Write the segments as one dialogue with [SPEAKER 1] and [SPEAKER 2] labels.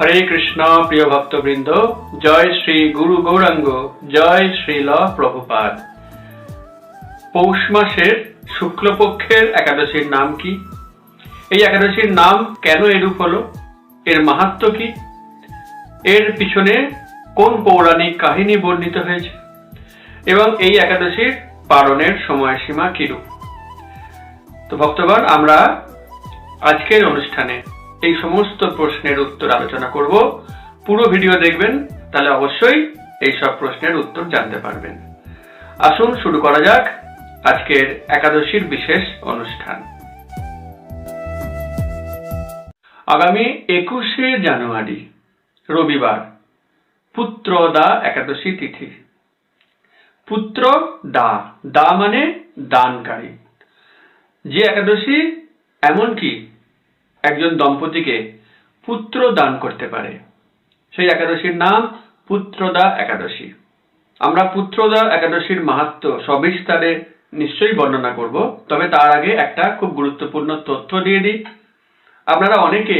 [SPEAKER 1] হরে কৃষ্ণ প্রিয় ভক্তবৃন্দ, জয় শ্রী গুরু গৌরাঙ্গ, জয় শ্রীল প্রভুপাদ। পৌষ মাসের শুক্লপক্ষের একাদশীর নাম কি? এই একাদশীর নাম কেন এরূপ হলো? এর মাহাত্ম কি? এর পিছনে কোন পৌরাণিক কাহিনী বর্ণিত হয়েছে? এবং এই একাদশীর পালনের সময়সীমা কিরূপ? তো ভক্তগণ, আমরা আজকের অনুষ্ঠানে এই সমস্ত প্রশ্নের উত্তর আলোচনা করব। পুরো ভিডিও দেখবেন, তাহলে অবশ্যই এই সব প্রশ্নের উত্তর জানতে পারবেন। আসুন, শুরু করা যাক আজকের একাদশীর বিশেষ অনুষ্ঠান। আগামী একুশে জানুয়ারি, রবিবার পুত্রদা একাদশী তিথি। পুত্র দা দা মানে দানকারী। যে একাদশী এমনকি একজন দম্পতিকে পুত্র দান করতে পারে। সেই একাদশীর নাম পুত্রদা একাদশী। আমরা পুত্রদা একাদশীর মাহাত্ম সবিস্তারে নিশ্চয়ই বর্ণনা করব, তবে তার আগে একটা খুব গুরুত্বপূর্ণ তথ্য দিয়ে দিই। আপনারা অনেকে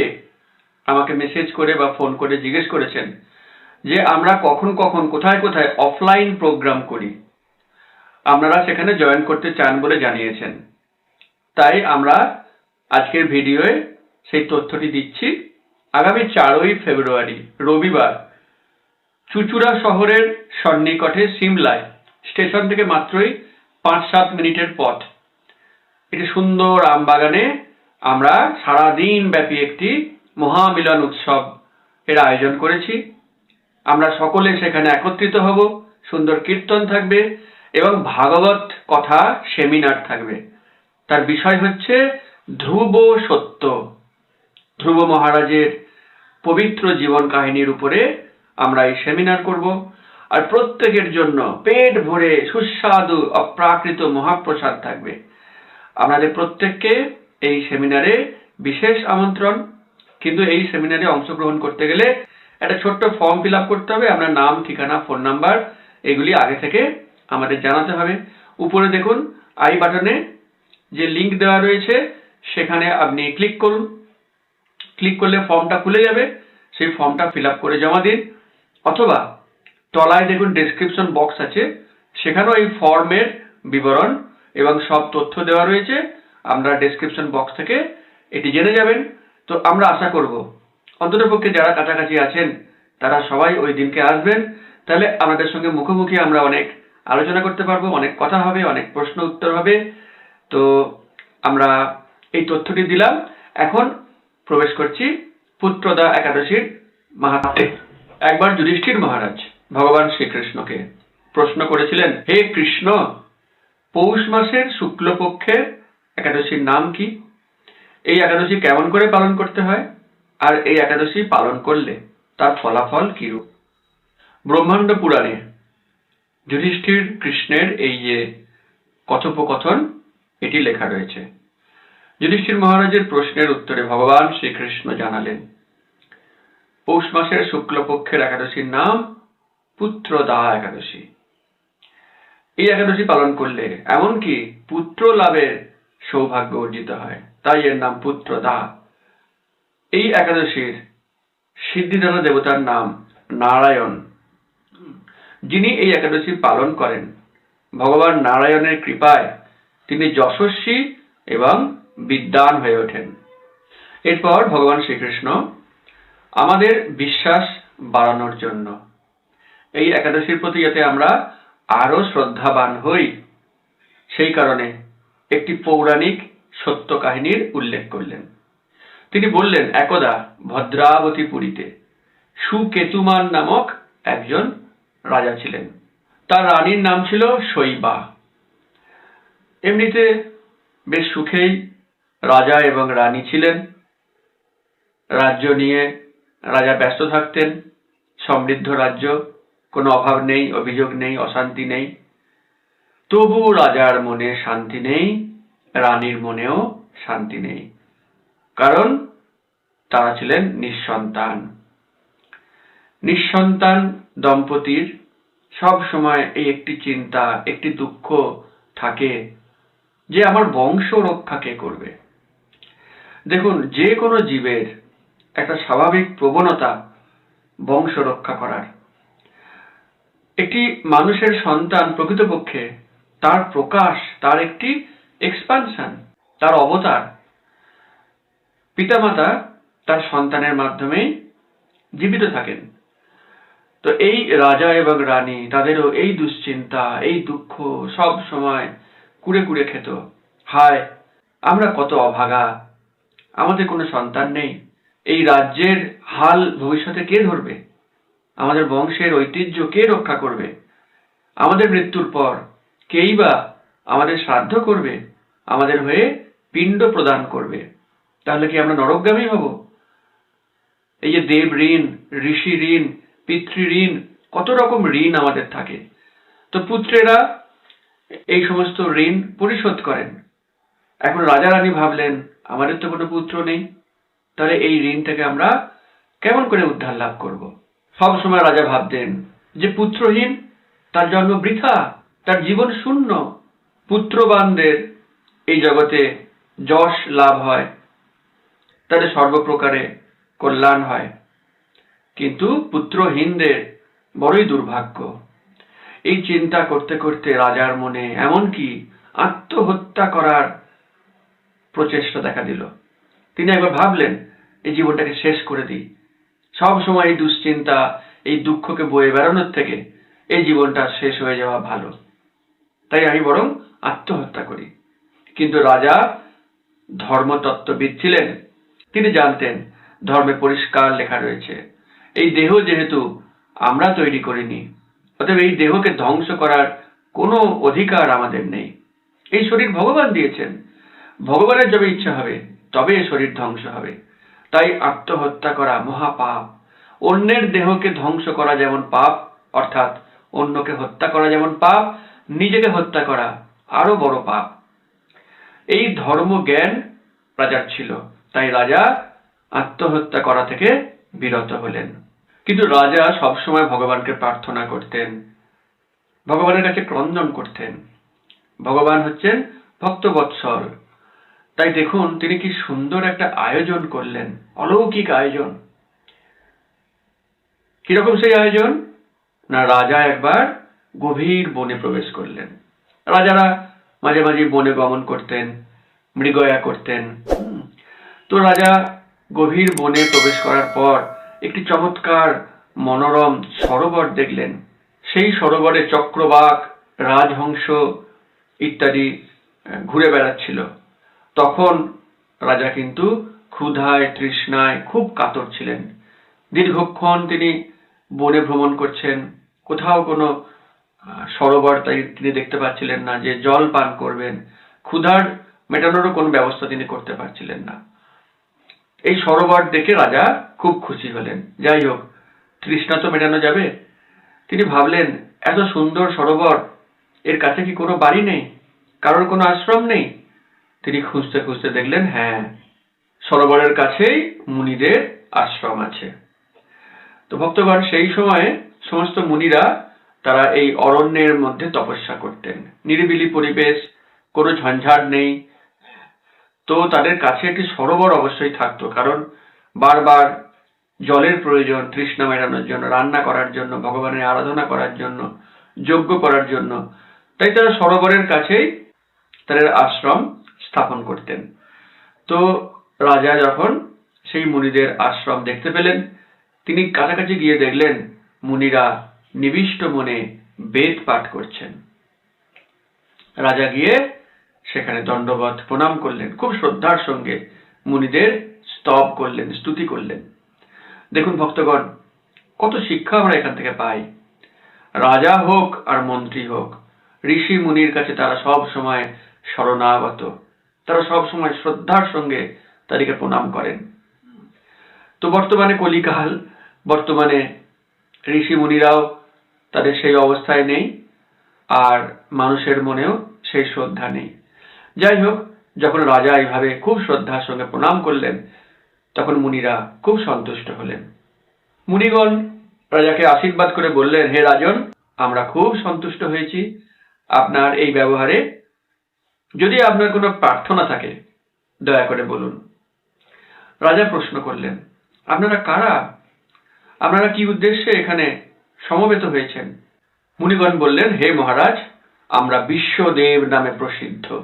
[SPEAKER 1] আমাকে মেসেজ করে বা ফোন করে জিজ্ঞেস করেছেন যে আমরা কখন কখন, কোথায় কোথায় অফলাইন প্রোগ্রাম করি। আপনারা সেখানে জয়েন করতে চান বলে জানিয়েছেন। তাই আমরা আজকের ভিডিওয়ে সেই তথ্যটি দিচ্ছি। আগামী চারই ফেব্রুয়ারি, রবিবার, চুচুড়া শহরের সন্নিকটে সিমলায়, স্টেশন থেকে মাত্রই পাঁচ সাত মিনিটের পথ। এটি সুন্দর আমবাগানে আমরা সারাদিন ব্যাপী একটি মহামিলন উৎসব এর আয়োজন করেছি। আমরা সকলে সেখানে একত্রিত হব, সুন্দর কীর্তন থাকবে এবং ভাগবত কথা সেমিনার থাকবে। তার বিষয় হচ্ছে ধ্রুব সত্য। ধ্রুব মহারাজের পবিত্র জীবন কাহিনীর উপরে আমরা এই সেমিনার করব। আর প্রত্যেকের জন্য পেট ভরে সুস্বাদু, অপ্রাকৃত মহাপ্রসাদ থাকবে। আপনাদের প্রত্যেককে এই সেমিনারে বিশেষ আমন্ত্রণ। কিন্তু এই সেমিনারে অংশগ্রহণ করতে গেলে একটা ছোট্ট ফর্ম ফিল করতে হবে। আপনার নাম, ঠিকানা ফোন নাম্বার এগুলি আগে থেকে আমাদের জানাতে হবে। উপরে দেখুন আই বাটনে যে লিংক দেওয়া রয়েছে, সেখানে আপনি ক্লিক করুন। ক্লিক করলে ফর্মটা খুলে যাবে। সেই ফর্মটা ফিল করে জমা দিন। অথবা তলায় দেখুন ডেসক্রিপশন বক্স আছে। সেখানেও এই ফর্মের বিবরণ এবং সব তথ্য দেওয়া রয়েছে। আমরা ডেসক্রিপশন বক্স থেকে এটি জেনে যাবেন। তো আমরা আশা করব, অন্ততপক্ষে যারা কাছাকাছি আছেন, তারা সবাই ওই দিনকে আসবেন। তাহলে আমাদের সঙ্গে মুখোমুখি আমরা অনেক আলোচনা করতে পারব, অনেক কথা হবে, অনেক প্রশ্ন উত্তর হবে। তো আমরা এই তথ্যটি দিলাম। এখন প্রবেশ করছি পুত্রদা একাদশীর মাহাত্মে একবার যুধিষ্ঠির মহারাজ ভগবান শ্রীকৃষ্ণকে প্রশ্ন করেছিলেন, হে কৃষ্ণ, পৌষ মাসের শুক্লপক্ষের একাদশীর নাম কি? এই একাদশী কেমন করে পালন করতে হয়? আর এই একাদশী পালন করলে তার ফলাফল কিরূপ? ব্রহ্মাণ্ড পুরাণে যুধিষ্ঠির কৃষ্ণের এই যে কথোপকথন, এটি লেখা রয়েছে। যুধিষ্ঠির মহারাজের প্রশ্নের উত্তরে ভগবান শ্রীকৃষ্ণ জানালেন, পৌষ মাসের শুক্লপক্ষের একাদশীর নাম পুত্রদা একাদশী। এই একাদশী পালন করলে এমনকি পুত্র লাভের সৌভাগ্য অর্জিত হয়, তাই এর নাম পুত্রদা। এই একাদশীর সিদ্ধিদাতা দেবতার নাম নারায়ণ। যিনি এই একাদশী পালন করেন, ভগবান নারায়ণের কৃপায় তিনি যশস্বী এবং বিদ্বান হয়ে ওঠেন। এরপর ভগবান শ্রীকৃষ্ণ আমাদের বিশ্বাস বাড়ানোর জন্য। এই একাদশীর প্রতি যাতে আমরা আরও শ্রদ্ধাবান হই, সেই কারণে একটি পৌরাণিক সত্য কাহিনীর উল্লেখ করলেন। তিনি বললেন, একদা ভদ্রাবতী পুরীতে সুকেতুমান নামক একজন রাজা ছিলেন। তার রানীর নাম ছিল শৈবা। এমনিতে বেশ সুখেই রাজা এবং রানী ছিলেন। রাজ্য নিয়ে রাজা ব্যস্ত থাকতেন। সমৃদ্ধ রাজ্য, কোনো অভাব নেই, অভিযোগ নেই, অশান্তি নেই। তবু রাজার মনে শান্তি নেই, রানীর মনেও শান্তি নেই। কারণ তারা ছিলেন নিঃসন্তান। নিঃসন্তান দম্পতির সব সময় এই একটি চিন্তা, একটি দুঃখ থাকে যে আমার বংশ রক্ষা কে করবে? দেখুন, যে কোনো জীবের একটা স্বাভাবিক প্রবণতা বংশ রক্ষা করার। একটি মানুষের সন্তান প্রকৃতপক্ষে তার প্রকাশ, তার একটি এক্সপানশন তার অবতার। পিতামাতা তার সন্তানের মাধ্যমেই জীবিত থাকেন। তো এই রাজা এবং রানী, তাদেরও এই দুশ্চিন্তা, এই দুঃখ সব সময় কুড়ে কুড়ে খেত। হায়, আমরা কত অভাগা। আমাদের কোনো সন্তান নেই। এই রাজ্যের হাল ভবিষ্যতে কে ধরবে? আমাদের বংশের ঐতিহ্য কে রক্ষা করবে? আমাদের মৃত্যুর পর কেই বা আমাদের শ্রাদ্ধ করবে? আমাদের হয়ে পিণ্ড প্রদান করবে। তাহলে কি আমরা নরকগামী হব? এই যে দেব ঋণ, ঋষি ঋণ, পিতৃ ঋণ, কত রকম ঋণ আমাদের থাকে। তো পুত্রেরা এই সমস্ত ঋণ পরিশোধ করেন। এখন রাজা রানী ভাবলেন, আমাদের তো কোনো পুত্র নেই। তাহলে এই ঋণ থেকে আমরা কেমন করে উদ্ধার লাভ করব? সব সময় রাজা ভাবতেন, যে পুত্রহীন, তার জন্ম বৃথা, তার জীবন শূন্য। পুত্রবানদের এই জগতে যশ লাভ হয়, তাদের সর্বপ্রকারে কল্যাণ হয়। কিন্তু পুত্রহীনদের বড়ই দুর্ভাগ্য। এই চিন্তা করতে করতে রাজার মনে এমনকি আত্মহত্যা করার প্রচেষ্টা দেখা দিল। তিনি একবার ভাবলেন, এই জীবনটাকে শেষ করে দিই। সব সময় এই দুশ্চিন্তা, এই দুঃখকে বয়ে বেড়ানোর থেকে এই জীবনটা শেষ হয়ে যাওয়া ভালো। তাই আমি বরং আত্মহত্যা করি। কিন্তু রাজা ধর্মতত্ত্ববিদ ছিলেন তিনি জানতেন, ধর্মে পরিষ্কার লেখা রয়েছে, এই দেহ যেহেতু আমরা তৈরি করিনি, অতএব এই দেহকে ধ্বংস করার কোনো অধিকার আমাদের নেই। এই শরীর ভগবান দিয়েছেন। ভগবানের যবে ইচ্ছা হবে, তবে শরীর ধ্বংস হবে। তাই আত্মহত্যা করা মহাপাপ। অন্যের দেহকে ধ্বংস করা যেমন পাপ, অর্থাৎ অন্যকে হত্যা করা যেমন পাপ, নিজেকে হত্যা করা আরও বড় পাপ। এই ধর্ম জ্ঞান রাজার ছিল, তাই রাজা আত্মহত্যা করা থেকে বিরত হলেন। কিন্তু রাজা সবসময় ভগবানকে প্রার্থনা করতেন, ভগবানের কাছে ক্রন্দন করতেন। ভগবান হচ্ছেন ভক্ত ভক্তবৎসল। তাই দেখুন, তিনি কি সুন্দর একটা আয়োজন করলেন। অলৌকিক আয়োজন। কীরকম সেই আয়োজন? না, রাজা একবার গভীর বনে প্রবেশ করলেন। রাজারা মাঝে মাঝে বনে গমন করতেন, মৃগয়া করতেন। তো রাজা গভীর বনে প্রবেশ করার পর একটি চমৎকার মনোরম সরোবর দেখলেন। সেই সরোবরে চক্রবাক, রাজহংস ইত্যাদি ঘুরে বেড়াচ্ছিল। তখন রাজা কিন্তু ক্ষুধায়, তৃষ্ণায় খুব কাতর ছিলেন। দীর্ঘক্ষণ তিনি বনে ভ্রমণ করছেন। কোথাও কোনো সরোবর তাই তিনি দেখতে পাচ্ছিলেন না যে জল পান করবেন। ক্ষুধার মেটানোরও কোনো ব্যবস্থা তিনি করতে পারছিলেন না। এই সরোবর দেখে রাজা খুব খুশি হলেন। যাই হোক, তৃষ্ণা তো মেটানো যাবে। তিনি ভাবলেন, এত সুন্দর সরোবর, এর কাছে কি কোনো বাড়ি নেই? কারোর কোনো আশ্রম নেই? তিনি খুঁজতে খুঁজতে দেখলেন হ্যাঁ সরোবরের কাছেই মুনিদের আশ্রম আছে। তো ভক্তগণ, সেই সময়ে সমস্ত মুনিরা তারা এই অরণ্যের মধ্যে তপস্যা করতেন। নিরিবিলি পরিবেশ, কোনো ঝঞ্ঝাট নেই। তো তাদের কাছে একটি সরোবর অবশ্যই থাকতো, কারণ বারবার জলের প্রয়োজন, তৃষ্ণা মেটানোর জন্য, রান্না করার জন্য, ভগবানের আরাধনা করার জন্য, যজ্ঞ করার জন্য। তাই তারা সরোবরের কাছেই তাদের আশ্রম স্থাপন করতেন। তো রাজা যখন সেই মুনিদের আশ্রম দেখতে পেলেন, তিনি কাছাকাছি গিয়ে দেখলেন মুনিরা নিবিষ্ট মনে বেদ পাঠ করছেন। রাজা গিয়ে সেখানে দণ্ডবত প্রণাম করলেন, খুব শ্রদ্ধার সঙ্গে মুনিদের স্তব করলেন, স্তুতি করলেন। দেখুন ভক্তগণ, কত শিক্ষা আমরা এখান থেকে পাই। রাজা হোক আর মন্ত্রী হোক, ঋষি মুনির কাছে তারা সব সময় শরণাগত। তারা শ্রদ্ধার সঙ্গে তাদেরকে প্রণাম করেন। তো বর্তমানে কলিকাল বর্তমানে ঋষি মুনিরাও তাদের সেই অবস্থায় নেই, আর মানুষের মনেও সেই শ্রদ্ধা নেই। যাই হোক, যখন রাজা এইভাবে খুব শ্রদ্ধার সঙ্গে প্রণাম করলেন, তখন মুনিরা খুব সন্তুষ্ট হলেন। মুনিগণ রাজাকে আশীর্বাদ করে বললেন, হে রাজন, আমরা খুব সন্তুষ্ট হয়েছি। আপনার এই ব্যবহারে যদি আপনার কোনো প্রার্থনা থাকে, দয়া করে বলুন। রাজা প্রশ্ন করলেন, আপনারা কারা? আপনারা কি উদ্দেশ্যে এখানে সমবেত হয়েছেন? মুনিগণ বললেন, হে মহারাজ, আমরা বিশ্বদেব নামে প্রসিদ্ধ।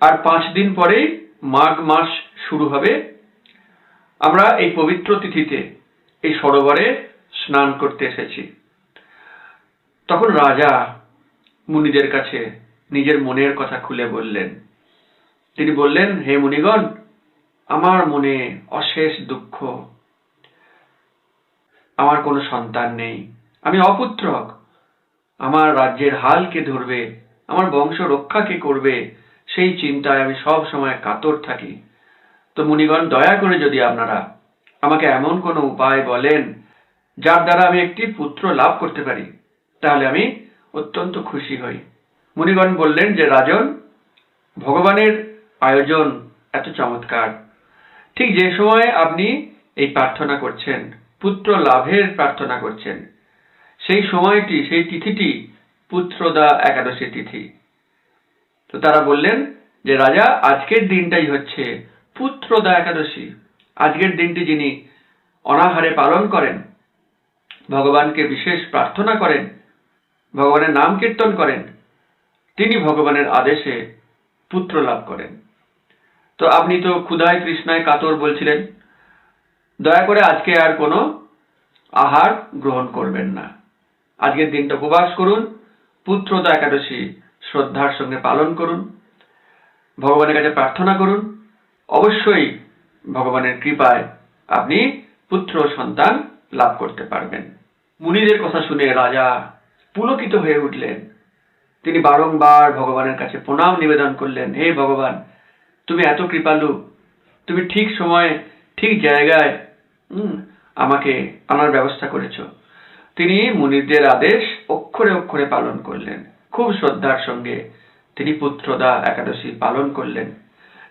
[SPEAKER 1] আর পাঁচ দিন পরেই মাঘ মাস শুরু হবে। আমরা এই পবিত্র তিথিতে, এই সরোবরে স্নান করতে এসেছি। তখন রাজা মুনিদের কাছে নিজের মনের কথা খুলে বললেন। তিনি বললেন, হে মুনিগণ, আমার মনে অশেষ দুঃখ। আমার কোনো সন্তান নেই। আমি অপুত্রক। আমার রাজ্যের হাল কে ধরবে, আমার বংশ রক্ষা কে করবে, সেই চিন্তায় আমি সব সময় কাতর থাকি। তো মুনিগণ, দয়া করে যদি আপনারা আমাকে এমন কোনো উপায় বলেন, যার দ্বারা আমি একটি পুত্র লাভ করতে পারি, তাহলে আমি অত্যন্ত খুশি হই। মুনিগণ বললেন যে, রাজন, ভগবানের আয়োজন এত চমৎকার। ঠিক যে সময় আপনি এই প্রার্থনা করছেন, পুত্র লাভের প্রার্থনা করছেন, সেই সময়টি, সেই তিথিটি পুত্রদা একাদশী তিথি। তো তারা বললেন যে, রাজা, আজকের দিনটাই হচ্ছে পুত্রদা একাদশী। আজকের দিনটি যিনি অনাহারে পালন করেন, ভগবানকে বিশেষ প্রার্থনা করেন, ভগবানের নাম কীর্তন করেন তিনি ভগবানের আদেশে পুত্র লাভ করেন। তো আপনি তো ক্ষুধায় কৃষ্ণায় কাতর বলছিলেন। দয়া করে আজকে আর কোনো আহার গ্রহণ করবেন না। আজকের দিনটা উপবাস করুন পুত্রদা একাদশী শ্রদ্ধার সঙ্গে পালন করুন, ভগবানের কাছে প্রার্থনা করুন। অবশ্যই ভগবানের কৃপায় আপনি পুত্র সন্তান লাভ করতে পারবেন। মুনিদের কথা শুনে রাজা পুলকিত হয়ে উঠলেন। তিনি বারংবার ভগবানের কাছে প্রণাম নিবেদন করলেন, হে ভগবান, তুমি এত কৃপালু, তুমি ঠিক সময়ে, ঠিক জায়গায় আমাকে আনার ব্যবস্থা করেছ। তিনি মুনিদের আদেশ অক্ষরে অক্ষরে পালন করলেন। খুব শ্রদ্ধার সঙ্গে তিনি পুত্রদা একাদশী পালন করলেন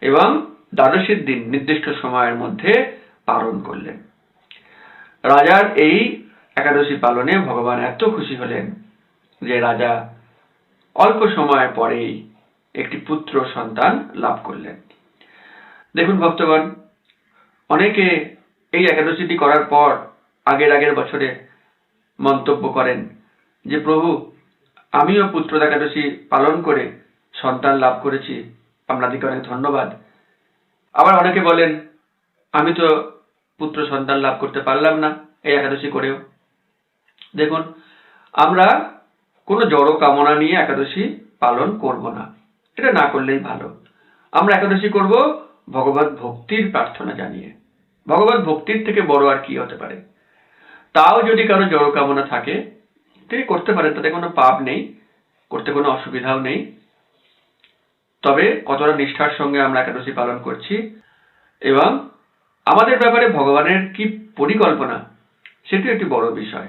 [SPEAKER 1] এবং দ্বাদশীর দিন নির্দিষ্ট সময়ের মধ্যে পালন করলেন। রাজার এই একাদশী পালনে ভগবান এত খুশি হলেন যে রাজা অল্প সময় পরেই একটি পুত্র সন্তান লাভ করলেন। দেখুন ভক্তগণ, অনেকে এই একাদশীটি করার পর আগের আগের বছরে মন্তব্য করেন যে, প্রভু, আমিও পুত্র একাদশী পালন করে সন্তান লাভ করেছি, আপনাদেরকে অনেক ধন্যবাদ। আবার অনেকে বলেন, আমি তো পুত্র সন্তান লাভ করতে পারলাম না এই একাদশী করেও। দেখুন, আমরা কোনো জড় কামনা নিয়ে একাদশী পালন করব না। এটা না করলেই ভালো। আমরা একাদশী করব ভগবত ভক্তির প্রার্থনা জানিয়ে। ভগবত ভক্তির থেকে বড় আর কি হতে পারে? তাও যদি কারও জড় কামনা থাকে, তিনি করতে পারেন, তাতে কোনো পাপ নেই, করতে কোনো অসুবিধাও নেই। তবে কতটা নিষ্ঠার সঙ্গে আমরা একাদশী পালন করছি, এবং আমাদের ব্যাপারে ভগবানের কি পরিকল্পনা, সেটি একটি বড় বিষয়।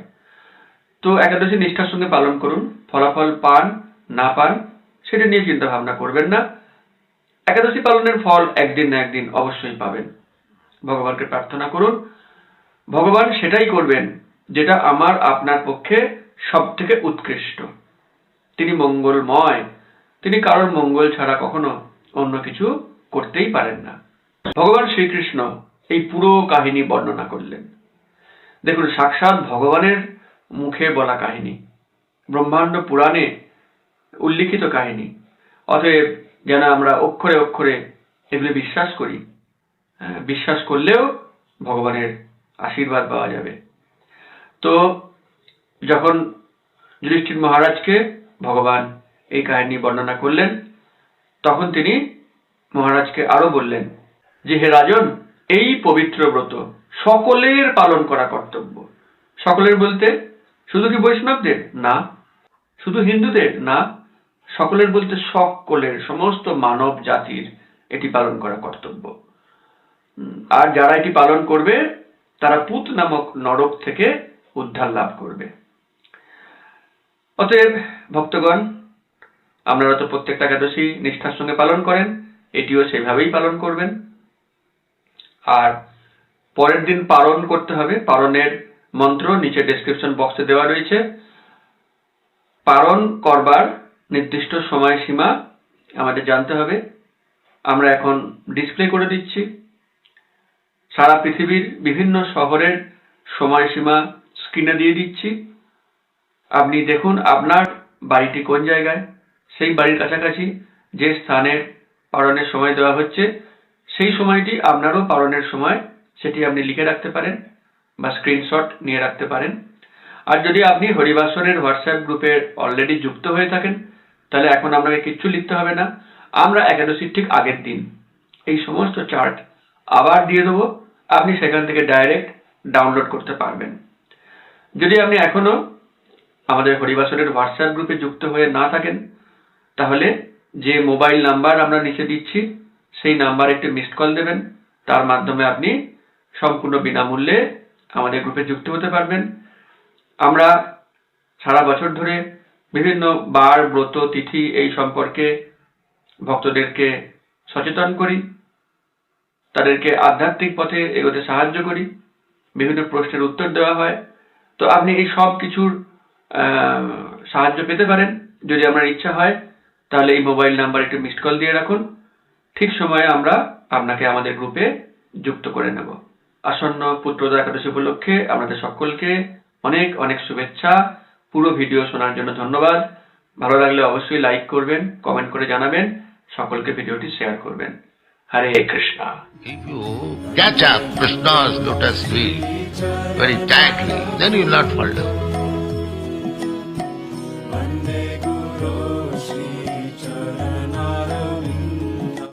[SPEAKER 1] তো একাদশী নিষ্ঠার সঙ্গে পালন করুন। ফলাফল পান, না পান, সেটা নিয়ে চিন্তা ভাবনা করবেন না। একাদশী পালনের ফল একদিন না একদিন অবশ্যই পাবেন। ভগবানকে প্রার্থনা করুন। ভগবান সেটাই করবেন যেটা আমার, আপনার পক্ষে সব থেকে উৎকৃষ্ট। তিনি মঙ্গলময়। তিনি কারোর মঙ্গল ছাড়া কখনো অন্য কিছু করতেই পারেন না। ভগবান শ্রীকৃষ্ণ এই পুরো কাহিনী বর্ণনা করলেন। দেখুন, সাক্ষাৎ ভগবানের মুখে বলা কাহিনী। ব্রহ্মাণ্ড পুরাণে উল্লিখিত কাহিনী। অতএব যেন আমরা অক্ষরে অক্ষরে এগুলি বিশ্বাস করি। বিশ্বাস করলেও ভগবানের আশীর্বাদ পাওয়া যাবে। তো যখন যুধিষ্ঠির মহারাজকে ভগবান এই কাহিনী বর্ণনা করলেন, তখন তিনি মহারাজকে আরও বললেন যে, হে রাজন, এই পবিত্র ব্রত সকলের পালন করা কর্তব্য। সকলের বলতে শুধু কি বৈষ্ণবদের? না। শুধু হিন্দুদের? না। সকলের বলতে সকলের, সমস্ত মানব জাতির এটি পালন করা কর্তব্য। আর যারা এটি পালন করবে, তারা পুত নামক নরক থেকে উদ্ধার লাভ করবে। অতএব, ভক্তগণ, আপনারা তো প্রত্যেকটা একাদশী নিষ্ঠার সঙ্গে পালন করেন, এটিও সেভাবেই পালন করবেন। আর পরের দিন পালন করতে হবে। পালনের মন্ত্র নিচে ডেসক্রিপশন বক্সে দেওয়া রয়েছে। পালন করবার নির্দিষ্ট সময়সীমা আমাদের জানতে হবে। আমরা এখন ডিসপ্লে করে দিচ্ছি। সারা পৃথিবীর বিভিন্ন শহরের সময়সীমা স্ক্রিনে দিয়ে দিচ্ছি। আপনি দেখুন আপনার বাড়িটি কোন জায়গায়। সেই বাড়ির কাছাকাছি যে স্থানের পালনের সময় দেওয়া হচ্ছে, সেই সময়টি আপনারও পালনের সময়, সেটি আপনি লিখে রাখতে পারেন। বা স্ক্রিনশট নিয়ে রাখতে পারেন। আর যদি আপনি হরিবাসরের হোয়াটসঅ্যাপ গ্রুপে অলরেডি যুক্ত হয়ে থাকেন, তাহলে এখন আপনাকে কিচ্ছু লিখতে হবে না। আমরা একাদশীর ঠিক আগের দিন এই সমস্ত চার্ট আবার দিয়ে দেবো। আপনি সেখান থেকে ডাইরেক্ট ডাউনলোড করতে পারবেন। যদি আপনি এখনও আমাদের হরিবাসরের হোয়াটসঅ্যাপ গ্রুপে যুক্ত হয়ে না থাকেন, তাহলে যে মোবাইল নাম্বার আমরা নিচে দিচ্ছি, সেই নাম্বার একটি মিসড কল দেবেন। তার মাধ্যমে আপনি সম্পূর্ণ বিনামূল্যে আমাদের গ্রুপে যুক্ত হতে পারবেন। আমরা সারা বছর ধরে বিভিন্ন বার, ব্রত, তিথি এই সম্পর্কে ভক্তদেরকে সচেতন করি, তাদেরকে আধ্যাত্মিক পথে এগোতে সাহায্য করি, বিভিন্ন প্রশ্নের উত্তর দেওয়া হয়। তো আপনি এই সব কিছুর সাহায্য পেতে পারেন। যদি আপনার ইচ্ছা হয়, তাহলে এই মোবাইল নাম্বার একটু মিসড কল দিয়ে রাখুন। ঠিক সময়ে আমরা আপনাকে আমাদের গ্রুপে যুক্ত করে নেব। আসন্ন পুত্রদা একাদশী উপলক্ষে আপনাদের সকলকে অনেক অনেক শুভেচ্ছা। পুরো ভিডিও শোনার জন্য ধন্যবাদ। ভালো লাগলে অবশ্যই লাইক করবেন, কমেন্ট করে জানাবেন, সকলকে ভিডিওটি শেয়ার করবেন। হরে কৃষ্ণা.